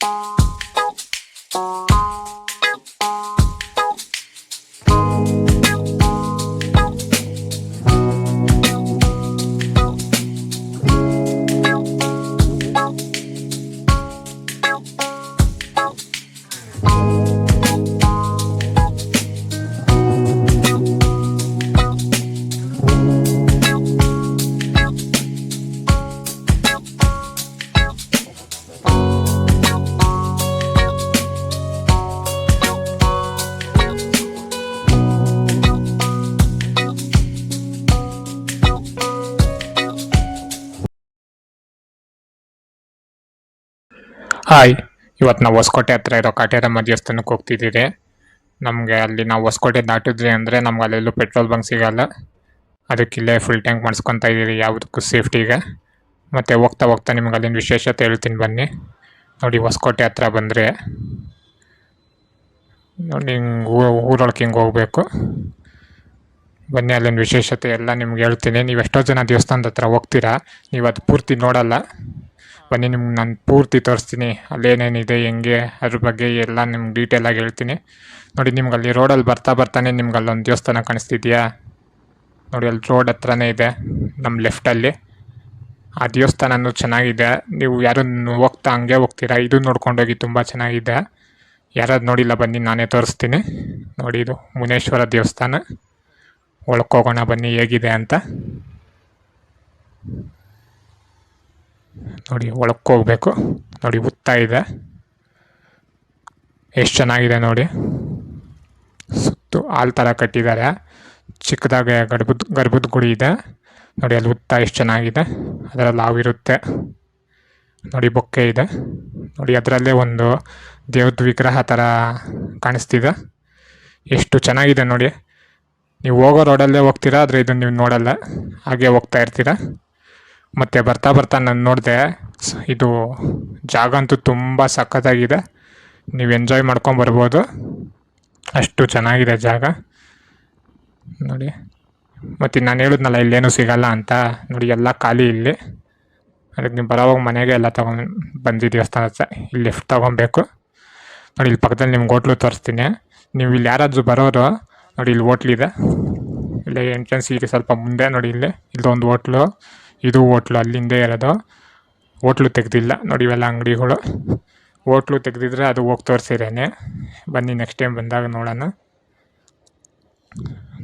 Bye. Hi ಇವತ್ತು ನಾವು ಹೊಸಕೋಟೆ ಹತ್ರ ಇರೋ ಕಾಟೇರಮ್ಮ ದೇವಸ್ಥಾನಕ್ಕೆ ಹೋಗ್ತಿದ್ದೀರಿ. ನಮಗೆ ಅಲ್ಲಿ ನಾವು ಹೊಸಕೋಟೆ ದಾಟಿದ್ರಿ ಅಂದರೆ ನಮ್ಗೆ ಅಲ್ಲೆಲ್ಲೂ ಪೆಟ್ರೋಲ್ ಬಂಕ್ ಸಿಗಲ್ಲ. ಅದಕ್ಕೆ ಇಲ್ಲೇ ಫುಲ್ ಟ್ಯಾಂಕ್ ಮಾಡಿಸ್ಕೊತಾ ಇದ್ದೀರಿ ಯಾವುದಕ್ಕೂ ಸೇಫ್ಟಿಗೆ ಮತ್ತು ಹೋಗ್ತಾ ಹೋಗ್ತಾ ನಿಮ್ಗೆ ಅಲ್ಲಿನ ವಿಶೇಷತೆ ಹೇಳ್ತೀನಿ ಬನ್ನಿ. ನೋಡಿ ಹೊಸಕೋಟೆ ಹತ್ರ ಬಂದರೆ. ನೋಡಿ ಹಿಂಗೆ ಊರೊಳಗೆ ಹಿಂಗೆ ಹೋಗಬೇಕು. ಬನ್ನಿ ಅಲ್ಲಿನ ವಿಶೇಷತೆ ಎಲ್ಲ ನಿಮ್ಗೆ ಹೇಳ್ತೀನಿ. ನೀವು ಎಷ್ಟೋ ಜನ ದೇವಸ್ಥಾನದ ಹತ್ರ ಹೋಗ್ತೀರಾ. ನೀವು ಅದು ಪೂರ್ತಿ ನೋಡಲ್ಲ. ಬನ್ನಿ ನಿಮ್ಗೆ ನಾನು ಪೂರ್ತಿ ತೋರಿಸ್ತೀನಿ. ಅಲ್ಲೇನೇನಿದೆ, ಹೆಂಗೆ, ಅದ್ರ ಬಗ್ಗೆ ಎಲ್ಲ ನಿಮ್ಗೆ ಡೀಟೇಲಾಗಿ ಹೇಳ್ತೀನಿ. ನೋಡಿ ನಿಮ್ಗೆ ಅಲ್ಲಿ ರೋಡಲ್ಲಿ ಬರ್ತಾ ಬರ್ತಾನೆ ನಿಮ್ಗೆ ಅಲ್ಲೊಂದು ದೇವಸ್ಥಾನ ಕಾಣಿಸ್ತಿದೆಯಾ? ನೋಡಿ, ಅಲ್ಲಿ ರೋಡ್ ಹತ್ರನೇ ಇದೆ ನಮ್ಮ ಲೆಫ್ಟಲ್ಲಿ ಆ ದೇವಸ್ಥಾನನೂ ಚೆನ್ನಾಗಿದೆ. ನೀವು ಯಾರನ್ನು ಹೋಗ್ತಾ ಹಂಗೆ ಹೋಗ್ತೀರಾ, ಇದು ನೋಡ್ಕೊಂಡೋಗಿ ತುಂಬ ಚೆನ್ನಾಗಿದೆ. ಯಾರಾದ್ರು ನೋಡಿಲ್ಲ, ಬನ್ನಿ, ನಾನೇ ತೋರಿಸ್ತೀನಿ. ನೋಡಿ, ಇದು ಮುನೇಶ್ವರ ದೇವಸ್ಥಾನ. ಒಳಕ್ಕೆ ಹೋಗೋಣ ಬನ್ನಿ, ಹೇಗಿದೆ ಅಂತ. ನೋಡಿ, ಒಳಕ್ಕೆ ಹೋಗಬೇಕು. ನೋಡಿ ಉತ್ತಾ ಇದೆ. ಎಷ್ಟು ಚೆನ್ನಾಗಿದೆ ನೋಡಿ. ಸುತ್ತು ಹಾಲು ಥರ ಕಟ್ಟಿದ್ದಾರೆ. ಚಿಕ್ಕದಾಗೆ ಗರ್ಭದ ಗರ್ಭದ ಗುಡಿ ಇದೆ. ನೋಡಿ, ಅಲ್ಲಿ ಉತ್ತ ಎಷ್ಟು ಚೆನ್ನಾಗಿದೆ. ಅದರಲ್ಲಿ ಹಾವಿರುತ್ತೆ ನೋಡಿ, ಬೊಕ್ಕೆ ಇದೆ. ನೋಡಿ, ಅದರಲ್ಲೇ ಒಂದು ದೇವ್ರದ್ದು ವಿಗ್ರಹ ಥರ ಕಾಣಿಸ್ತಿದೆ. ಎಷ್ಟು ಚೆನ್ನಾಗಿದೆ ನೋಡಿ. ನೀವು ಹೋಗೋ ರೋಡಲ್ಲೇ ಹೋಗ್ತೀರಾ? ಆದರೆ ಇದನ್ನು ನೀವು ನೋಡಲ್ಲ. ಹಾಗೆ ಹೋಗ್ತಾ ಇರ್ತೀರ? ಮತ್ತು ಬರ್ತಾ ಬರ್ತಾ ನಾನು ನೋಡಿದೆ ಇದು ಜಾಗ ಅಂತೂ ತುಂಬ ಸಖತ್ತಾಗಿದೆ. ನೀವು ಎಂಜಾಯ್ ಮಾಡ್ಕೊಂಬರ್ಬೋದು ಅಷ್ಟು ಚೆನ್ನಾಗಿದೆ ಜಾಗ. ನೋಡಿ. ಮತ್ತು ನಾನು ಹೇಳಿದ್ನಲ್ಲ, ಇಲ್ಲೇನೂ ಸಿಗಲ್ಲ ಅಂತ. ನೋಡಿ, ಎಲ್ಲ ಖಾಲಿ ಇಲ್ಲಿ. ಅದಕ್ಕೆ ನೀವು ಬರೋವಾಗ ಮನೆಗೆ ಎಲ್ಲ ತೊಗೊಂಡು ಬಂದು ದೇವಸ್ಥಾನ ಇಲ್ಲಿ ಲಿಫ್ಟ್ ತೊಗೊಬೇಕು ನೋಡಿ, ಇಲ್ಲಿ ಪಕ್ಕದಲ್ಲಿ ನಿಮ್ಗೆ ಹೋಟ್ಲು ತೋರಿಸ್ತೀನಿ. ನೀವು ಇಲ್ಲಿ ಯಾರಾದರೂ ಬರೋರು, ನೋಡಿ, ಇಲ್ಲಿ ಹೋಟ್ಲಿದೆ ಇಲ್ಲಿ ಎಂಟ್ರೆನ್ಸ್ ಈಗ ಸ್ವಲ್ಪ ಮುಂದೆ, ನೋಡಿ, ಇಲ್ಲಿ. ಇಲ್ಲೊಂದು ಹೋಟ್ಲು. ಇದು ಹೋಟ್ಲು ಅಲ್ಲಿಂದೇ ಇರೋದು. ಹೋಟ್ಲು ತೆಗೆದಿಲ್ಲ. ನೋಡಿ ಇವೆಲ್ಲ ಅಂಗಡಿಗಳು. ಹೋಟ್ಲು ತೆಗೆದಿದ್ರೆ ಅದು ಹೋಗಿ ತೋರಿಸಿರೇನೆ. ಬನ್ನಿ ನೆಕ್ಸ್ಟ್ ಟೈಮ್ ಬಂದಾಗ ನೋಡೋಣ.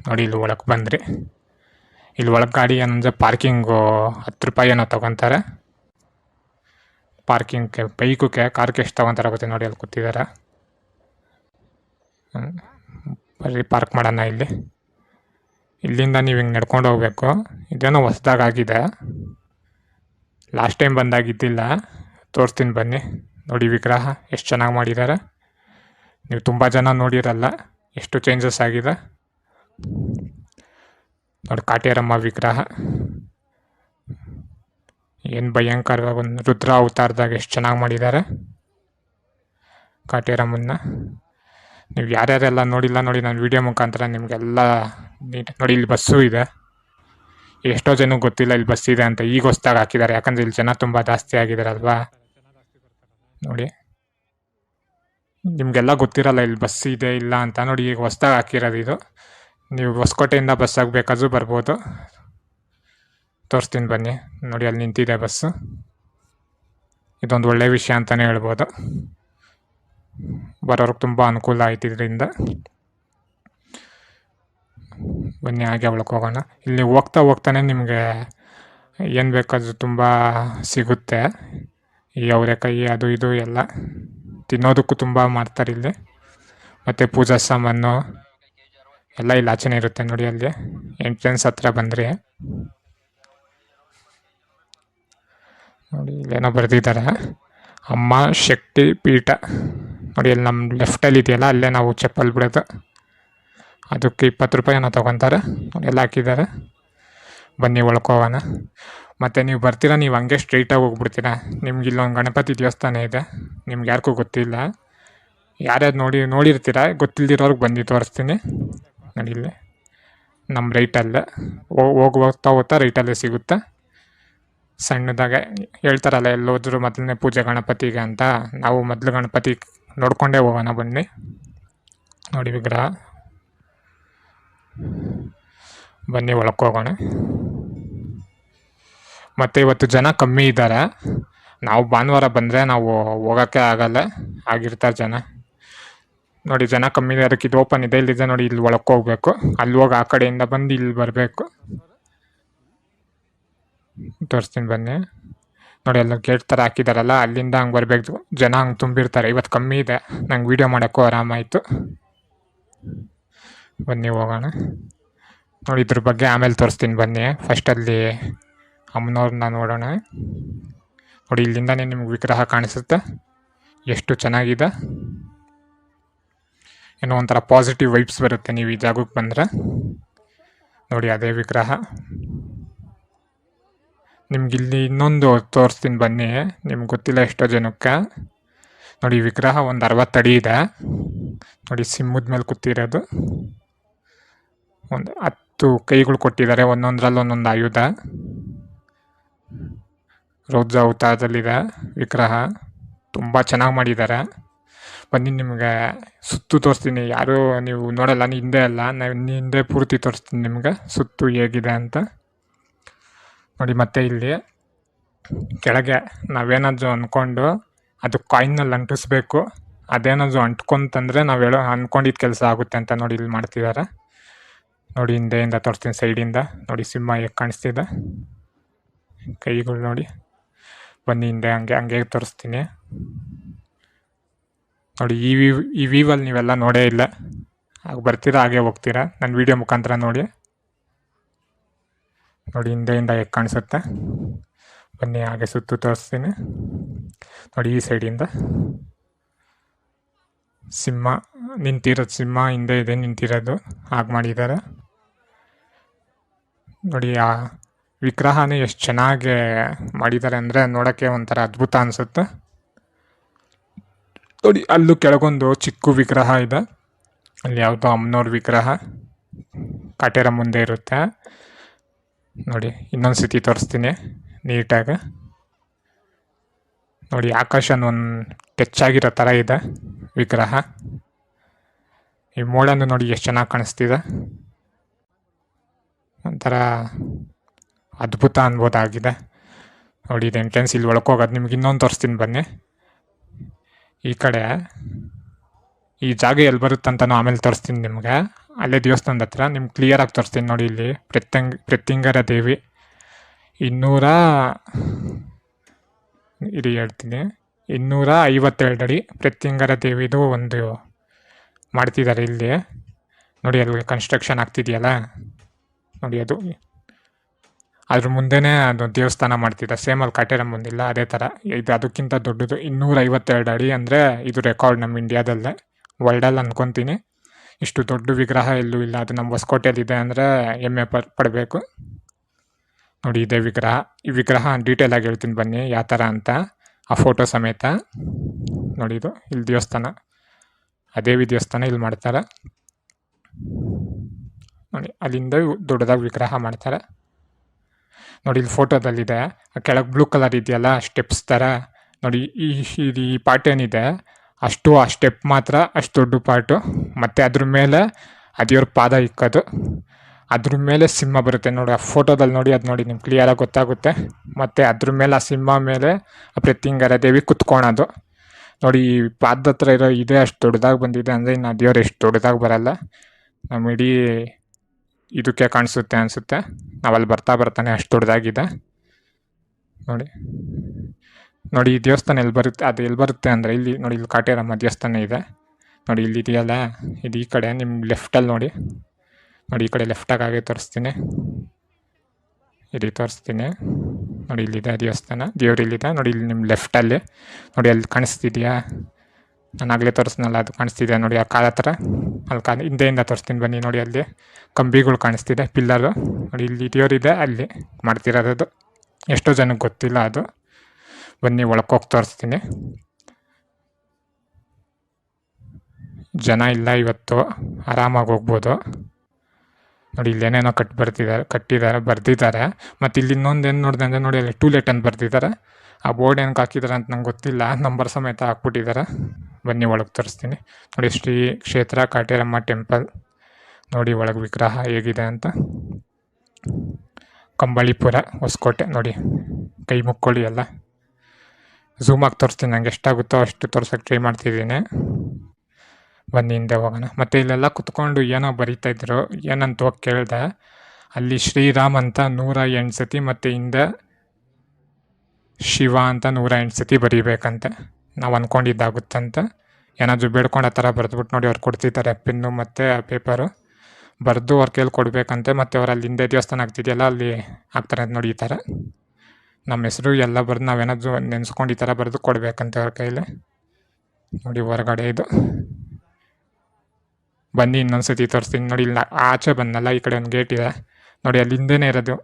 ನೋಡಿ ಇಲ್ಲಿ ಒಳಗೆ ಬಂದ್ರಿ. ಇಲ್ಲಿ ಒಳಗೆ ಗಾಡಿ ಏನಂದರೆ ಪಾರ್ಕಿಂಗು ಹತ್ತು ರೂಪಾಯಿ ಏನೋ ತೊಗೊತಾರೆ. ಪಾರ್ಕಿಂಗ್ಗೆ ಬೈಕಕ್ಕೆ ಕಾರ್ಗೆ ಎಷ್ಟು ತೊಗೊತಾರೆ ಗೊತ್ತೆ ನೋಡಿ ಅಲ್ಲಿ ಕೂತಿದ್ದಾರೆ ಬರೀ ಪಾರ್ಕ್ ಮಾಡೋಣ ಇಲ್ಲಿ. ಇಲ್ಲಿಂದ ನೀವು ಹಿಂಗೆ ನಡ್ಕೊಂಡು ಹೋಗಬೇಕು. ಇದೇನೋ ಹೊಸ್ದಾಗಾಗಿದೆ. Last time ಬಂದಾಗಿದ್ದಿಲ್ಲ. ತೋರಿಸ್ತೀನಿ ಬನ್ನಿ. ನೋಡಿ ವಿಗ್ರಹ ಎಷ್ಟು ಚೆನ್ನಾಗಿ ಮಾಡಿದ್ದಾರೆ. ನೀವು ತುಂಬ ಜನ ನೋಡಿರಲ್ಲ ಎಷ್ಟು ಚೇಂಜಸ್ ಆಗಿದೆ. ನೋಡಿ ಕಾಟೇರಮ್ಮ ವಿಗ್ರಹ. ಏನು ಭಯಂಕರವಾಗಿ ಒಂದು ರುದ್ರ ಅವತಾರದಾಗ ಎಷ್ಟು ಚೆನ್ನಾಗಿ ಮಾಡಿದ್ದಾರೆ. ಕಾಟೇರಮ್ಮನ್ನ ನೀವು ಯಾರ್ಯಾರೆಲ್ಲ ನೋಡಿಲ್ಲ ನೋಡಿ, ನಾನು ವಿಡಿಯೋ ಮುಖಾಂತರ ನಿಮಗೆಲ್ಲ ನೋಡಿ, ಇಲ್ಲಿ ಬಸ್ಸು ಇದೆ. ಎಷ್ಟೋ ಜನಕ್ಕೆ ಗೊತ್ತಿಲ್ಲ ಇಲ್ಲಿ ಬಸ್ ಇದೆ ಅಂತ ಈಗ ಹೊಸ್ದಾಗಿ ಹಾಕಿದ್ದಾರೆ. ಯಾಕಂದರೆ ಇಲ್ಲಿ ಜನ ತುಂಬ ಜಾಸ್ತಿ ಆಗಿದಾರಲ್ವಾ ನೋಡಿ. ನಿಮಗೆಲ್ಲ ಗೊತ್ತಿರಲ್ಲ ಇಲ್ಲಿ ಬಸ್ ಇದೆ ಇಲ್ಲ ಅಂತ. ನೋಡಿ ಈಗ ಹೊಸ್ದಾಗಿ ಹಾಕಿರೋದು ಇದು. ನೀವು ಹೊಸಕೋಟೆಯಿಂದ ಬಸ್ ಆಗಬೇಕಾದ್ರೂ ಬರ್ಬೋದು. ತೋರಿಸ್ತೀನಿ ಬನ್ನಿ. ನೋಡಿ, ಅಲ್ಲಿ ನಿಂತಿದೆ ಬಸ್ಸು ಇದೊಂದು ಒಳ್ಳೆಯ ವಿಷಯ ಅಂತಲೇ ಹೇಳ್ಬೋದು. ಬರೋರ್ಗೆ ತುಂಬ ಅನುಕೂಲ ಆಯ್ತು ಇದರಿಂದ. ಬನ್ನಿ, ಹಾಗೆ ಒಳಗೆ ಹೋಗೋಣ. ಇಲ್ಲಿ ಹೋಗ್ತಾ ಹೋಗ್ತಾನೆ ನಿಮಗೆ ಏನು ಬೇಕಾದರೂ ತುಂಬ ಸಿಗುತ್ತೆ. ಈ ಅವರೆಕಾಯಿ ಅದು ಇದು ಎಲ್ಲ. ತಿನ್ನೋದಕ್ಕೂ ತುಂಬ ಮಾಡ್ತಾರೆ ಇಲ್ಲಿ. ಮತ್ತು ಪೂಜಾ ಸಾಮಾನು ಎಲ್ಲ ಇಲ್ಲಿ ಆಚೆನೇ ಇರುತ್ತೆ ನೋಡಿ ಅಲ್ಲಿ. ಎಂಟ್ರೆನ್ಸ್ ಹತ್ರ ಬಂದರೆ. ನೋಡಿ ಇಲ್ಲೇನೋ ಬರೆದಿದ್ದಾರೆ. ಅಮ್ಮ ಶಕ್ತಿ ಪೀಠ. ನೋಡಿ ಅಲ್ಲಿ ನಮ್ಮ ಲೆಫ್ಟಲ್ಲಿ ಇದೆಯಲ್ಲ, ಅಲ್ಲೇ ನಾವು ಚಪ್ಪಲ್ ಬಿಡೋದು. ಅದಕ್ಕೆ ಇಪ್ಪತ್ತು ರೂಪಾಯಿ ಏನೋ ತೊಗೊತಾರೆ. ಎಲ್ಲ ಹಾಕಿದ್ದಾರೆ. ಬನ್ನಿ ಒಳ್ಕೋವನ ಮತ್ತು ನೀವು ಬರ್ತೀರಾ, ನೀವು ಹಂಗೆ ಸ್ಟ್ರೈಟಾಗಿ ಹೋಗ್ಬಿಡ್ತೀರಾ? ನಿಮ್ಗೆ ಇಲ್ಲೊಂದು ಗಣಪತಿ ದೇವಸ್ಥಾನ ಇದೆ. ನಿಮ್ಗೆ ಯಾರಿಗೂ ಗೊತ್ತಿಲ್ಲ. ಯಾರ್ಯಾರು ನೋಡಿ, ನೋಡಿರ್ತೀರ? ಗೊತ್ತಿಲ್ದಿರೋರ್ಗೆ ಬಂದು ತೋರಿಸ್ತೀನಿ. ಇಲ್ಲಿ. ನಮ್ಮ ರೈಟಲ್ಲೇ ಹೋಗಿ ಹೋಗ್ತಾ ಹೋಗ್ತಾ ರೈಟಲ್ಲೇ ಸಿಗುತ್ತೆ. ಸಣ್ಣದಾಗೆ ಹೇಳ್ತಾರಲ್ಲ ಎಲ್ಲೋದ್ರು ಮೊದಲನೇ ಪೂಜೆ ಗಣಪತಿಗೆ ಅಂತ. ನಾವು ಮೊದಲು ಗಣಪತಿ ನೋಡ್ಕೊಂಡೇ ಹೋಗೋಣ ಬನ್ನಿ. ನೋಡಿ ವಿಗ್ರಹ. ಬನ್ನಿ ಒಳಕ್ಕೆ ಹೋಗೋಣ. ಮತ್ತು ಇವತ್ತು ಜನ ಕಮ್ಮಿ ಇದ್ದಾರೆ. ನಾವು ಭಾನುವಾರ ಬಂದರೆ ನಾವು ಹೋಗೋಕ್ಕೆ ಆಗಲ್ಲ. ಆಗಿರ್ತಾರೆ ಜನ. ನೋಡಿ, ಜನ ಕಮ್ಮಿ ಇದೆ. ಅದಕ್ಕೆ ಇದು ಓಪನ್ ಇದೆ. ಇಲ್ಲಿದೆ ನೋಡಿ, ಇಲ್ಲಿ ಒಳಕ್ಕೆ ಹೋಗ್ಬೇಕು. ಅಲ್ಲಿ ಹೋಗಿ ಆ ಕಡೆಯಿಂದ ಬಂದು ಇಲ್ಲಿ ಬರಬೇಕು. ತೋರಿಸ್ತೀನಿ ಬನ್ನಿ. ನೋಡಿ ಎಲ್ಲ ಗೇಟ್ ಥರ ಹಾಕಿದಾರಲ್ಲ, ಅಲ್ಲಿಂದ ಹಂಗೆ ಬರಬೇಕು. ಜನ ಹಂಗೆ ತುಂಬಿರ್ತಾರೆ. ಇವತ್ತು ಕಮ್ಮಿ ಇದೆ. ನಂಗೆ ವೀಡಿಯೋ ಮಾಡೋಕ್ಕೂ ಆರಾಮಾಯಿತು. ಬನ್ನಿ ಹೋಗೋಣ. ನೋಡಿ ಇದ್ರ ಬಗ್ಗೆ ಆಮೇಲೆ ತೋರಿಸ್ತೀನಿ ಬನ್ನಿ. ಫಸ್ಟಲ್ಲಿ ಅಮ್ಮನವ್ರನ್ನ ನೋಡೋಣ. ನೋಡಿ, ಇಲ್ಲಿಂದನೇ ನಿಮ್ಗೆ ವಿಗ್ರಹ ಕಾಣಿಸುತ್ತೆ. ಎಷ್ಟು ಚೆನ್ನಾಗಿದೆ. ಏನೋ ಒಂಥರ ಪಾಸಿಟಿವ್ ವೈಬ್ಸ್ ಬರುತ್ತೆ ನೀವು ಈ ಜಾಗಕ್ಕೆ ಬಂದರೆ. ನೋಡಿ, ಅದೇ ವಿಗ್ರಹ. ನಿಮ್ಗೆ ಇಲ್ಲಿ ಇನ್ನೊಂದು ತೋರಿಸ್ತೀನಿ ಬನ್ನಿ. ನಿಮ್ಗೆ ಗೊತ್ತಿಲ್ಲ ಎಷ್ಟೋ ಜನಕ್ಕೆ. ನೋಡಿ ವಿಗ್ರಹ ಒಂದು ಅರವತ್ತು ಅಡಿ ಇದೆ. ನೋಡಿ ಸಿಮ್ಮದ ಮೇಲೆ ಕೂತಿರೋದು. ಒಂದು ಹತ್ತು ಕೈಗಳು ಕೊಟ್ಟಿದ್ದಾರೆ. ಒಂದೊಂದರಲ್ಲಿ ಒಂದೊಂದು ಆಯುಧ. ರೌದ್ರ ಅವತಾರದಲ್ಲಿದೆ ವಿಗ್ರಹ. ತುಂಬ ಚೆನ್ನಾಗಿ ಮಾಡಿದ್ದಾರೆ. ಬನ್ನಿ, ನಿಮಗೆ ಸುತ್ತು ತೋರಿಸ್ತೀನಿ. ಯಾರೂ ನೀವು ನೋಡಲ್ಲ ಹಿಂದೆ ಅಲ್ಲ. ನಾನು ಹಿಂದೆ ಪೂರ್ತಿ ತೋರಿಸ್ತೀನಿ ನಿಮ್ಗೆ. ಸುತ್ತು ಹೇಗಿದೆ ಅಂತ. ನೋಡಿ, ಮತ್ತೆ ಇಲ್ಲಿ ಕೆಳಗೆ ನಾವೇನಾದರೂ ಅಂದ್ಕೊಂಡು ಅದು ಕಾಯಿನಲ್ಲಿ ಅಂಟಿಸ್ಬೇಕು. ಅದೇನಾದರೂ ಅಂಟ್ಕೊಂತಂದರೆ ನಾವು ಹೇಳೋ ಅಂದ್ಕೊಂಡಿದ್ದ ಕೆಲಸ ಆಗುತ್ತೆ ಅಂತ ನೋಡಿ ಇಲ್ಲಿ ಮಾಡ್ತಿದ್ದಾರೆ. ನೋಡಿ ಹಿಂದೆಯಿಂದ ತೋರಿಸ್ತೀನಿ ಸೈಡಿಂದ ನೋಡಿ, ಸಿಂಹ ಹೇಗೆ ಕಾಣಿಸ್ತಿದೆ. ಕೈಗಳು ನೋಡಿ. ಬನ್ನಿ, ಹಿಂದೆ ಹಂಗೆ ಹಂಗೆ ತೋರಿಸ್ತೀನಿ. ನೋಡಿ, ಈ ವಿ ಈ ವೀವಲ್ಲಿ ನೀವೆಲ್ಲ ನೋಡೇ ಇಲ್ಲ. ಹಾಗೆ ಬರ್ತೀರಾ, ಹಾಗೆ ಹೋಗ್ತೀರಾ. ನನ್ನ ವೀಡಿಯೋ ಮುಖಾಂತರ ನೋಡಿ. ನೋಡಿ ಹಿಂದೆಯಿಂದ ಹೇಗೆ ಕಾಣಿಸುತ್ತೆ. ಬನ್ನಿ, ಹಾಗೆ ಸುತ್ತು ತೋರಿಸ್ತೀನಿ. ನೋಡಿ, ಈ ಸೈಡಿಂದ ಸಿಂಹ ನಿಂತಿರೋದು, ಸಿಂಹ ಹಿಂದೆ ಇದೆ, ನಿಂತಿರೋದು. ಹಾಗೆ ಮಾಡಿದ್ದಾರೆ. ನೋಡಿ, ಆ ವಿಗ್ರಹನೇ ಎಷ್ಟು ಚೆನ್ನಾಗಿ ಮಾಡಿದ್ದಾರೆ ಅಂದರೆ ನೋಡೋಕ್ಕೆ ಒಂಥರ ಅದ್ಭುತ ಅನಿಸುತ್ತೆ. ನೋಡಿ, ಅಲ್ಲೂ ಕೆಳಗೊಂದು ಚಿಕ್ಕ ವಿಗ್ರಹ ಇದೆ. ಅಲ್ಲಿ ಯಾವುದೋ ಅಮ್ಮನವ್ರ ವಿಗ್ರಹ ಕಾಟೇರ ಮುಂದೆ ಇರುತ್ತೆ. ನೋಡಿ, ಇನ್ನೊಂದು ಸತಿ ತೋರಿಸ್ತೀನಿ ನೀಟಾಗಿ. ನೋಡಿ, ಆಕಾಶನ ಒಂದು ಟಚ್ ಆಗಿರೋ ಥರ ಇದೆ ವಿಗ್ರಹ. ಈ ಮೋಡನ್ನು ನೋಡಿ ಎಷ್ಟು ಚೆನ್ನಾಗಿ ಕಾಣಿಸ್ತಿದೆ. ಒಂಥರ ಅದ್ಭುತ ಅನ್ಬೋದಾಗಿದೆ ನೋಡಿ ಇದು ಎಂಟ್ರೆನ್ಸ್ ಇಲ್ಲಿ ಒಳಕೋಗೋದು ನಿಮ್ಗೆ ಇನ್ನೊಂದು ತೋರಿಸ್ತೀನಿ ಬನ್ನಿ. ಈ ಕಡೆ ಈ ಜಾಗ ಎಲ್ಲಿ ಬರುತ್ತೆ ಅಂತ ನಾನು ಆಮೇಲೆ ತೋರಿಸ್ತೀನಿ ನಿಮಗೆ. ಅಲ್ಲೇ ದೇವಸ್ಥಾನದ ಹತ್ರ ನಿಮ್ಗೆ ಕ್ಲಿಯರಾಗಿ ತೋರಿಸ್ತೀನಿ ನೋಡಿ ಇಲ್ಲಿ. ಪ್ರತ್ಯಂಗ್, ಪ್ರತ್ಯಂಗರ ದೇವಿ. ಇನ್ನೂರ ಇದು ಹೇಳ್ತೀನಿ. ಇನ್ನೂರ ಐವತ್ತೆರಡು ಅಡಿ ಪ್ರತ್ಯಂಗರ ದೇವಿದು ಒಂದು ಮಾಡ್ತಿದ್ದಾರೆ ಇಲ್ಲಿ. ನೋಡಿ, ಅಲ್ಲಿ ಕನ್ಸ್ಟ್ರಕ್ಷನ್ ಆಗ್ತಿದೆಯಲ್ಲ. ನೋಡಿ ಅದು. ಅದ್ರ ಮುಂದೆನೇ ಅದು ದೇವಸ್ಥಾನ ಮಾಡ್ತಿದ್ದೆ ಸೇಮ್ ಅಲ್ಲಿ ಕಾಟೇರ ಮುಂದಿಲ್ಲ ಅದೇ ಥರ. ಇದು ಅದಕ್ಕಿಂತ ದೊಡ್ಡದು ಇನ್ನೂರ ಐವತ್ತೆರಡು ಅಡಿ ಅಂದರೆ ಇದು ರೆಕಾರ್ಡ್ ನಮ್ಮ ಇಂಡಿಯಾದಲ್ಲೇ ವರ್ಲ್ಡಲ್ಲಿ ಅಂದ್ಕೊತೀನಿ ಇಷ್ಟು ದೊಡ್ಡ ವಿಗ್ರಹ ಎಲ್ಲೂ ಇಲ್ಲ. ಅದು ನಮ್ಮ ಹೊಸಕೋಟೆಯಲ್ಲಿದೆ ಅಂದರೆ ಹೆಮ್ಮೆ ಪಡಬೇಕು. ನೋಡಿ ಇದೇ ವಿಗ್ರಹ. ಈ ವಿಗ್ರಹ ಡೀಟೇಲ್ ಆಗಿ ಹೇಳ್ತೀನಿ ಬನ್ನಿ, ಯಾವ ಥರ ಅಂತ. ಆ ಫೋಟೋ ಸಮೇತ. ನೋಡಿ ಇದು, ಇಲ್ಲಿ ದೇವಸ್ಥಾನ. ಅದೇ ದೇವಸ್ಥಾನ ಇಲ್ಲಿ ಮಾಡ್ತಾರೆ. ನೋಡಿ, ಅಲ್ಲಿಂದ ದೊಡ್ಡದಾಗಿ ವಿಗ್ರಹ ಮಾಡ್ತಾರೆ. ನೋಡಿ, ಇಲ್ಲಿ ಫೋಟೋದಲ್ಲಿದೆ. ಆ ಕೆಳಗೆ ಬ್ಲೂ ಕಲರ್ ಇದೆಯಲ್ಲ ಸ್ಟೆಪ್ಸ್ ಥರ ನೋಡಿ, ಈ ಇದು ಈ ಪಾರ್ಟ್ ಏನಿದೆ, ಅಷ್ಟು ಆ ಸ್ಟೆಪ್ ಮಾತ್ರ, ಅಷ್ಟು ದೊಡ್ಡ ಪಾರ್ಟು ಮತ್ತು ಅದ್ರ ಮೇಲೆ ಅದೇವ್ರ ಪಾದ ಇಕ್ಕೋದು. ಅದ್ರ ಮೇಲೆ ಸಿಂಹ ಬರುತ್ತೆ. ನೋಡಿ, ಆ ಫೋಟೋದಲ್ಲಿ ನೋಡಿ, ಅದು ನೋಡಿ, ನಿಮ್ಗೆ ಕ್ಲಿಯರಾಗಿ ಗೊತ್ತಾಗುತ್ತೆ. ಮತ್ತು ಅದ್ರ ಮೇಲೆ ಆ ಸಿಂಹ ಮೇಲೆ ಆ ಪ್ರತ್ಯಂಗರ ದೇವಿ ಕುತ್ಕೊಳೋದು. ನೋಡಿ, ಈ ಪಾದ ಹತ್ರ ಇರೋ, ಇದೇ ಅಷ್ಟು ದೊಡ್ಡದಾಗಿ ಬಂದಿದೆ ಅಂದರೆ ಇನ್ನು ದೇವ್ರು ಎಷ್ಟು ದೊಡ್ಡದಾಗಿ ಬರಲ್ಲ. ನಮ್ಮ ಇಡೀ ಇದಕ್ಕೆ ಕಾಣಿಸುತ್ತೆ ಅನಿಸುತ್ತೆ. ನಾವಲ್ಲಿ ಬರ್ತಾ ಬರ್ತಾನೆ ಅಷ್ಟು ದೊಡ್ಡದಾಗಿದೆ. ನೋಡಿ. ನೋಡಿ, ಈ ದೇವಸ್ಥಾನ ಎಲ್ಲಿ ಬರುತ್ತೆ? ಅದು ಎಲ್ಲಿ ಬರುತ್ತೆ ಅಂದರೆ ಇಲ್ಲಿ, ನೋಡಿ, ಇಲ್ಲಿ ಕಾಟೇರಮ್ಮ ದೇವಸ್ಥಾನ ಇದೆ. ನೋಡಿ, ಇಲ್ಲಿ ಇದೆಯಲ್ಲ, ಇದು ಈ ಕಡೆ, ನಿಮ್ಮ ಲೆಫ್ಟಲ್ಲಿ ನೋಡಿ. ನೋಡಿ, ಈ ಕಡೆ ಲೆಫ್ಟಾಗಿ ಹಾಗೆ ತೋರಿಸ್ತೀನಿ. ಇಲ್ಲಿ ತೋರಿಸ್ತೀನಿ. ನೋಡಿ ಇಲ್ಲಿದೆ ದೇವಸ್ಥಾನ. ದೇವ್ರು ಇಲ್ಲಿದೆ. ನೋಡಿ, ಇಲ್ಲಿ ನಿಮ್ಮ ಲೆಫ್ಟಲ್ಲಿ ನೋಡಿ, ಅಲ್ಲಿ ಕಾಣಿಸ್ತಿದೆಯಾ? ನಾನು ಆಗಲೇ ತೋರಿಸ್ನಲ್ಲ, ಅದು ಕಾಣಿಸ್ತಿದೆ ನೋಡಿ, ಆ ಕಾಲ ಹತ್ರ. ಅಲ್ಲಿ ಕಾಲ ಹಿಂದೆಯಿಂದ ತೋರಿಸ್ತೀನಿ ಬನ್ನಿ ನೋಡಿ ಅಲ್ಲಿ. ಕಂಬಿಗಳು ಕಾಣಿಸ್ತಿದೆ, ಪಿಲ್ಲರು. ನೋಡಿ, ಇಲ್ಲಿ ದೇವ್ರಿದೆ ಅಲ್ಲಿ ಮಾಡ್ತಿರೋದು ಎಷ್ಟೋ ಜನಕ್ಕೆ ಗೊತ್ತಿಲ್ಲ ಅದು. ಬನ್ನಿ ಒಳಕೋಗಿ ತೋರಿಸ್ತೀನಿ. ಜನ ಇಲ್ಲ ಇವತ್ತು, ಆರಾಮಾಗಿ ಹೋಗ್ಬೋದು. ನೋಡಿ ಇಲ್ಲೇನೇನೋ ಕಟ್ ಬರ್ತಿದ್ದಾರೆ ಕಟ್ಟಿದ್ದಾರೆ ಬರ್ದಿದ್ದಾರೆ ಮತ್ತು ಇಲ್ಲಿ ಇನ್ನೊಂದು ಏನು ನೋಡಿದೆ ಅಂದರೆ ನೋಡಿ, ಅಲ್ಲಿ ಟೂ ಲೇಟ್ ಅಂತ ಬರ್ದಿದ್ದಾರೆ ಆ ಬೋರ್ಡ್ ಏನಕ್ಕೆ ಹಾಕಿದ್ದಾರೆ ಅಂತ ನಂಗೆ ಗೊತ್ತಿಲ್ಲ, ನಂಬರ್ ಸಮೇತ ಹಾಕ್ಬಿಟ್ಟಿದ್ದಾರೆ ಬನ್ನಿ ಒಳಗೆ ತೋರಿಸ್ತೀನಿ. ನೋಡಿ, ಶ್ರೀ ಕ್ಷೇತ್ರ ಕಾಟೇರಮ್ಮ ಟೆಂಪಲ್. ನೋಡಿ, ಒಳಗೆ ವಿಗ್ರಹ ಹೇಗಿದೆ ಅಂತ. ಕಂಬಳಿಪುರ, ಹೊಸಕೋಟೆ. ನೋಡಿ, ಕೈ ಮುಕ್ಕೊಳ್ಳಿ ಎಲ್ಲ. ಝೂಮಾಗಿ ತೋರಿಸ್ತೀನಿ. ನಂಗೆ ಎಷ್ಟಾಗುತ್ತೋ ಅಷ್ಟು ತೋರ್ಸೋಕ್ಕೆ ಟ್ರೈ ಮಾಡ್ತಿದ್ದೀನಿ. ಬನ್ನಿ, ಹಿಂದೆ ಹೋಗೋಣ. ಮತ್ತು ಇಲ್ಲೆಲ್ಲ ಕುತ್ಕೊಂಡು ಏನೋ ಬರಿತಾ ಇದ್ರು ಏನಂತ ಹೋಗಿ ಕೇಳಿದೆ. ಅಲ್ಲಿ ಶ್ರೀರಾಮ್ ಅಂತ ನೂರ ಎಂಟು ಸತಿ ಮತ್ತು ಹಿಂದೆ ಶಿವ ಅಂತ ನೂರ ಎಂಟು ಸತಿ ಬರೀಬೇಕಂತೆ. ನಾವು ಅಂತ ಏನಾದರೂ ಬೇಡ್ಕೊಂಡು ಆ ಥರ ಬರೆದ್ಬಿಟ್ಟು ನೋಡಿ ಅವ್ರು ಕೊಡ್ತಿದ್ದಾರೆ ಪೆನ್ನು ಮತ್ತು ಪೇಪರು. ಬರೆದು ಅವ್ರ ಕೈಯಲ್ಲಿ ಕೊಡಬೇಕಂತೆ ಮತ್ತು ಅವ್ರು ಅಲ್ಲಿ ಹಿಂದೆ ದೇವಸ್ಥಾನ ಆಗ್ತಿದೆಯಲ್ಲ ಅಲ್ಲಿ ಆಗ್ತಾರೆ ಅಂತ ನೋಡಿ ಈ ಥರ. ನಮ್ಮ ಹೆಸರು ಎಲ್ಲ ಬರೆದು ನಾವೇನಾದರೂ ನೆನೆಸ್ಕೊಂಡು ಈ ಥರ ಬರೆದು ಕೊಡಬೇಕಂತೆ ಅವ್ರ ಕೈಯಲ್ಲಿ ನೋಡಿ ಹೊರಗಡೆ ಇದು. ಬನ್ನಿ ಇನ್ನೊಂದು ಸತಿ ತೋರಿಸ್ತೀನಿ ನೋಡಿ, ಇಲ್ಲ, ಆಚೆ ಬಂದಲ್ಲ ಈ ಕಡೆ ಒಂದು ಗೇಟ್ ಇದೆ. ನೋಡಿ ಅಲ್ಲಿ ಹಿಂದೆನೇ ಇರೋದು.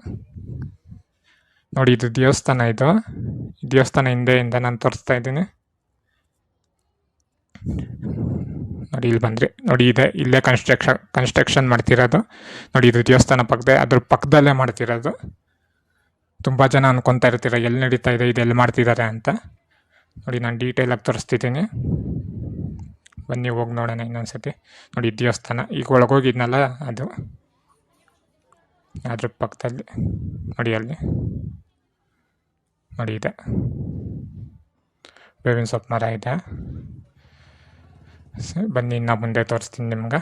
ನೋಡಿ ಇದು ದೇವಸ್ಥಾನ ಇದು. ದೇವಸ್ಥಾನ ಹಿಂದೆಯಿಂದ ನಾನು ತೋರಿಸ್ತಾ ಇದ್ದೀನಿ. ನೋಡಿ, ಇಲ್ಲಿ ಬಂದ್ರಿ, ನೋಡಿ, ಇದೆ. ಇಲ್ಲೇ ಕನ್ಸ್ಟ್ರಕ್ಷನ್ ಕನ್ಸ್ಟ್ರಕ್ಷನ್ ಮಾಡ್ತಿರೋದು. ನೋಡಿ, ಇದು ದೇವಸ್ಥಾನ ಪಕ್ಕದೇ, ಅದ್ರ ಪಕ್ಕದಲ್ಲೇ ಮಾಡ್ತಿರೋದು. ತುಂಬ ಜನ ಅನ್ಕೊತಾ ಇರ್ತೀರ, ಎಲ್ಲಿ ನಡೀತಾ ಇದೆ ಇದೆಲ್ಲಿ ಮಾಡ್ತಿದ್ದಾರೆ ಅಂತ. ನೋಡಿ, ನಾನು ಡೀಟೇಲಾಗಿ ತೋರಿಸ್ತಿದ್ದೀನಿ. ಬನ್ನಿ, ಹೋಗಿ ನೋಡೋಣ ಇನ್ನೊಂದು ಸತಿ ನೋಡಿ, ದೇವಸ್ಥಾನ. ಈಗ ಒಳಗೋಗಿದ್ನಲ್ಲ ಅದು. ಅದ್ರ ಪಕ್ಕದಲ್ಲಿ. ನೋಡಿ, ಅಲ್ಲಿ. ನೋಡಿ, ಇದೆ. ಬೇವಿನ ಸೊಪ್ಪು ಮರ ಇದೆ. ಸರಿ, ಬನ್ನಿ, ಇನ್ನು ಮುಂದೆ ತೋರಿಸ್ತೀನಿ ನಿಮ್ಗೆ.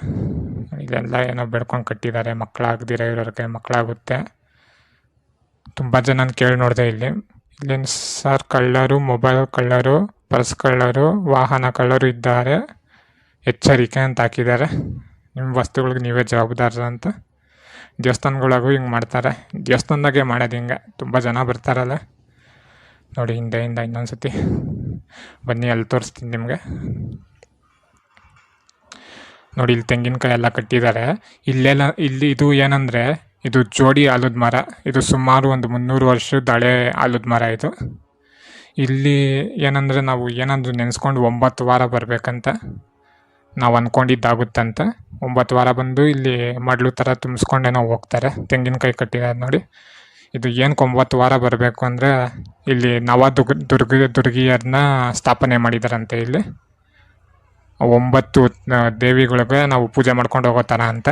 ಇಲ್ಲೆಲ್ಲ ಏನೋ ಬೆಳ್ಕೊಂಡು ಕಟ್ಟಿದ್ದಾರೆ. ಮಕ್ಕಳಾಗ್ದಿರ ಇರೋರಿಗೆ ಮಕ್ಕಳಾಗುತ್ತೆ. ತುಂಬ ಜನ ಕೇಳಿ ನೋಡಿದೆ ಇಲ್ಲಿ. ಇಲ್ಲೇನು ಸರ್ ಕಳ್ಳರು, ಮೊಬೈಲ್ ಕಳ್ಳರು, ಪರ್ಸ್ ಕಳ್ಳರು, ವಾಹನ ಕಳ್ಳರು ಇದ್ದಾರೆ. ಎಚ್ಚರಿಕೆ ಅಂತ ಹಾಕಿದ್ದಾರೆ. ನಿಮ್ಮ ವಸ್ತುಗಳಿಗೆ ನೀವೇ ಜವಾಬ್ದಾರ ಅಂತ. ದೇವಸ್ಥಾನಗಳಿಗೂ ಹಿಂಗೆ ಮಾಡ್ತಾರೆ. ದೇವಸ್ಥಾನದಾಗೆ ಮಾಡೋದು ಹಿಂಗೆ. ತುಂಬ ಜನ ಬರ್ತಾರಲ್ಲ. ನೋಡಿ ಹಿಂದೆಯಿಂದ ಇನ್ನೊಂದು ಸತಿ ಬನ್ನಿ, ಅಲ್ಲಿ ತೋರಿಸ್ತೀನಿ ನಿಮಗೆ. ನೋಡಿ, ಇಲ್ಲಿ ತೆಂಗಿನಕಾಯಿ ಎಲ್ಲ ಕಟ್ಟಿದ್ದಾರೆ. ಇಲ್ಲೆಲ್ಲ, ಇಲ್ಲಿ ಇದು ಏನಂದರೆ, ಇದು ಜೋಡಿ ಆಲದ ಮರ. ಇದು ಸುಮಾರು ಒಂದು ಮುನ್ನೂರು ವರ್ಷದ ಹಳೆ ಆಲದ ಮರ ಇದು. ಇಲ್ಲಿ ಏನಂದರೆ, ನಾವು ಏನಂದ್ರೆ ನೆನೆಸ್ಕೊಂಡು ಒಂಬತ್ತು ವಾರ ಬರಬೇಕಂತ ನಾವು ಅಂದ್ಕೊಂಡಿದ್ದಾಗುತ್ತಂತ ಒಂಬತ್ತು ವಾರ ಬಂದು ಇಲ್ಲಿ ಮಡ್ಲು ಥರ ತುಂಬಿಸ್ಕೊಂಡೇನೋ ಹೋಗ್ತಾರೆ. ತೆಂಗಿನಕಾಯಿ ಕಟ್ಟಿದ್ದಾರೆ ನೋಡಿ. ಇದು ಏನಕ್ಕೆ ಒಂಬತ್ತು ವಾರ ಬರಬೇಕು ಅಂದರೆ ಇಲ್ಲಿ ನವ ದುರ್ಗ ದುರ್ಗಿಯರನ್ನ ಸ್ಥಾಪನೆ ಮಾಡಿದಾರಂತೆ ಇಲ್ಲಿ. ಒಂಬತ್ತು ದೇವಿಗಳಿಗೆ ನಾವು ಪೂಜೆ ಮಾಡ್ಕೊಂಡು ಹೋಗೋ ಥರ ಅಂತ.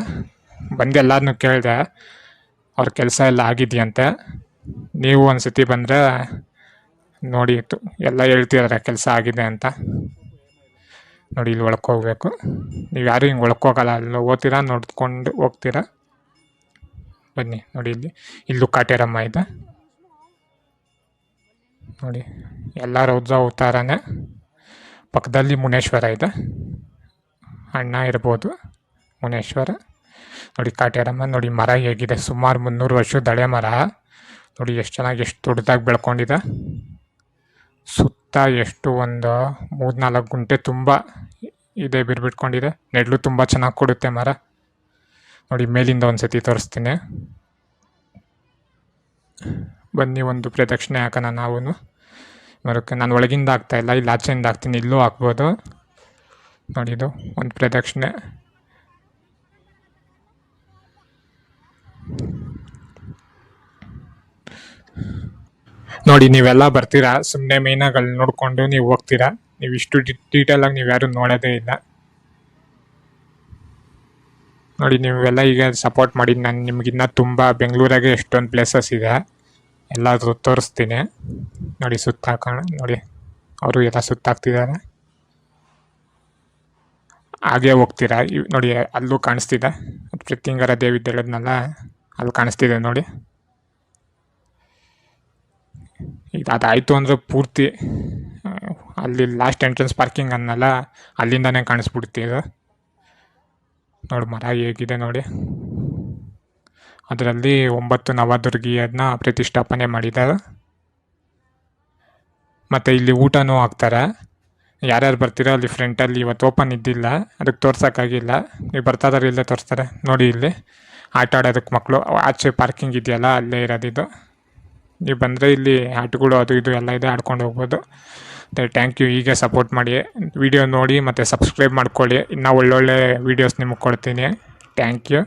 ಬಂದು ಎಲ್ಲಾರನ್ನೂ ಕೇಳಿದೆ, ಅವ್ರ ಕೆಲಸ ಎಲ್ಲ ಆಗಿದೆಯಂತೆ. ನೀವು ಒಂದು ಸತಿ ಬಂದರೆ ನೋಡಿ ಎಲ್ಲ ಹೇಳ್ತಿದಾರೆ ಕೆಲಸ ಆಗಿದೆ ಅಂತ. ನೋಡಿ, ಇಲ್ಲಿ ಒಳಕ್ಕೆ ಹೋಗ್ಬೇಕು. ನೀವು ಯಾರು ಹಿಂಗೆ ಒಳಕ್ಕೆ ಹೋಗಲ್ಲ, ಅಲ್ಲಿ ಓದ್ತೀರಾ, ನೋಡ್ಕೊಂಡು ಹೋಗ್ತೀರಾ? ಬನ್ನಿ, ನೋಡಿ ಇಲ್ಲಿ, ಇಲ್ಲೂ ಕಾಟೇರಮ್ಮ ಇದೆ. ನೋಡಿ ಎಲ್ಲ ಉದ್ರ ಅವತಾರನೇ. ಪಕ್ಕದಲ್ಲಿ ಮುನೇಶ್ವರ ಇದೆ. ಅಣ್ಣ ಇರ್ಬೋದು, ಮುನೇಶ್ವರ. ನೋಡಿ, ಕಾಟ್ಯಾರಮ್ಮ, ನೋಡಿ, ಮರ ಹೇಗಿದೆ. ಸುಮಾರು ಮುನ್ನೂರು ವರ್ಷ ಹಳೆ ಮರ. ನೋಡಿ, ಎಷ್ಟು ಚೆನ್ನಾಗಿ, ಎಷ್ಟು ದೊಡ್ಡದಾಗಿ ಬೆಳ್ಕೊಂಡಿದೆ. ಸುತ್ತ ಎಷ್ಟು ಒಂದು ಮೂರು ನಾಲ್ಕು ಗುಂಟೆ ತುಂಬ ಇದೆ ಬಿರ್ಬಿಟ್ಕೊಂಡಿದೆ. ನೆಡ್ಲು ತುಂಬ ಚೆನ್ನಾಗಿ ಕೊಡುತ್ತೆ ಮರ. ನೋಡಿ, ಮೇಲಿಂದ ಒಂದು ಸತಿ ತೋರಿಸ್ತೀನಿ. ಬನ್ನಿ, ಒಂದು ಪ್ರದಕ್ಷಿಣೆ ಹಾಕೋಣ ನಾವು ಮರಕ್ಕೆ ನಾನು ಒಳಗಿಂದ ಆಗ್ತಾ ಇಲ್ಲ, ಇಲ್ಲಿ ಆಚೆಯಿಂದ ಹಾಕ್ತೀನಿ, ಇಲ್ಲೂ ಹಾಕ್ಬೋದು. ನೋಡಿ ಇದು ಒಂದು ಪ್ರದಕ್ಷಿಣೆ. ನೋಡಿ, ನೀವೆಲ್ಲ ಬರ್ತೀರಾ? ಸುಮ್ಮನೆ ಮೀನಾಗಳು ನೋಡಿಕೊಂಡು ನೀವು ಹೋಗ್ತೀರಾ? ನೀವು ಇಷ್ಟು ಡೀಟೇಲಾಗಿ ನೀವು ಯಾರು ನೋಡೋದೇ ಇಲ್ಲ. ನೋಡಿ, ನೀವೆಲ್ಲ ಈಗ ಸಪೋರ್ಟ್ ಮಾಡಿ ನಾನು, ನಿಮಗಿನ್ನ ತುಂಬ ಬೆಂಗಳೂರಾಗೆ ಎಷ್ಟೊಂದು ಪ್ಲೇಸಸ್ ಇದೆ. ಎಲ್ಲಾದರೂ ತೋರಿಸ್ತೀನಿ. ನೋಡಿ ಸುತ್ತಾಕೋಣ ನೋಡಿ. ಅವರು ಎಲ್ಲ ಸುತ್ತಾಕ್ತಿದ್ದಾರೆ. ಹಾಗೆ ಹೋಗ್ತೀರಾ? ನೋಡಿ, ಅಲ್ಲೂ ಕಾಣಿಸ್ತಿದೆ. ಪ್ರತಿಂಗರ ದೇವಿ ಹೇಳೋದ್ನೆಲ್ಲ ಅಲ್ಲಿ ಕಾಣಿಸ್ತಿದೆ ನೋಡಿ. ಈಗ ಅದಾಯಿತು ಅಂದರೆ ಪೂರ್ತಿ, ಅಲ್ಲಿ ಲಾಸ್ಟ್ ಎಂಟ್ರೆನ್ಸ್ ಪಾರ್ಕಿಂಗ್ ಅನ್ನಲ್ಲ, ಅಲ್ಲಿಂದನೇ ಕಾಣಿಸ್ಬಿಡುತ್ತೆ ಇದು ನೋಡಿ, ಮರ ಹೇಗಿದೆ ನೋಡಿ. ಅದರಲ್ಲಿ ಒಂಬತ್ತು ನವದುರ್ಗಿಯನ್ನ ಪ್ರತಿಷ್ಠಾಪನೆ ಮಾಡಿದ್ದಾರೆ. ಮತ್ತು ಇಲ್ಲಿ ಊಟನೂ ಹಾಕ್ತಾರೆ. ಯಾರ್ಯಾರು ಬರ್ತೀರೋ ಅಲ್ಲಿ ಫ್ರಂಟಲ್ಲಿ ಇವತ್ತು ಓಪನ್ ಇದ್ದಿಲ್ಲ. ಅದಕ್ಕೆ ತೋರ್ಸೋಕ್ಕಾಗಿಲ್ಲ. ನೀವು ಬರ್ತಾ ಇಲ್ಲೇ ತೋರಿಸ್ತಾರೆ. ನೋಡಿ ಇಲ್ಲಿ ಆಟ ಆಡೋದಕ್ಕೆ ಮಕ್ಕಳು ಆಚೆ ಪಾರ್ಕಿಂಗ್ ಇದೆಯಲ್ಲ, ಅಲ್ಲೇ ಇರೋದಿದು ನೀವು ಬಂದರೆ ಇಲ್ಲಿ ಆಟಗಳು ಅದು ಇದು ಎಲ್ಲ ಇದೆ, ಆಡ್ಕೊಂಡು ಹೋಗ್ಬೋದು. ಥ್ಯಾಂಕ್ ಯು ಹೀಗೆ ಸಪೋರ್ಟ್ ಮಾಡಿ. ವಿಡಿಯೋ ನೋಡಿ ಮತ್ತು ಸಬ್ಸ್ಕ್ರೈಬ್ ಮಾಡ್ಕೊಳ್ಳಿ. ಇನ್ನೂ ಒಳ್ಳೊಳ್ಳೆ ವೀಡಿಯೋಸ್ ನಿಮಗೆ ಕೊಡ್ತೀನಿ. Thank you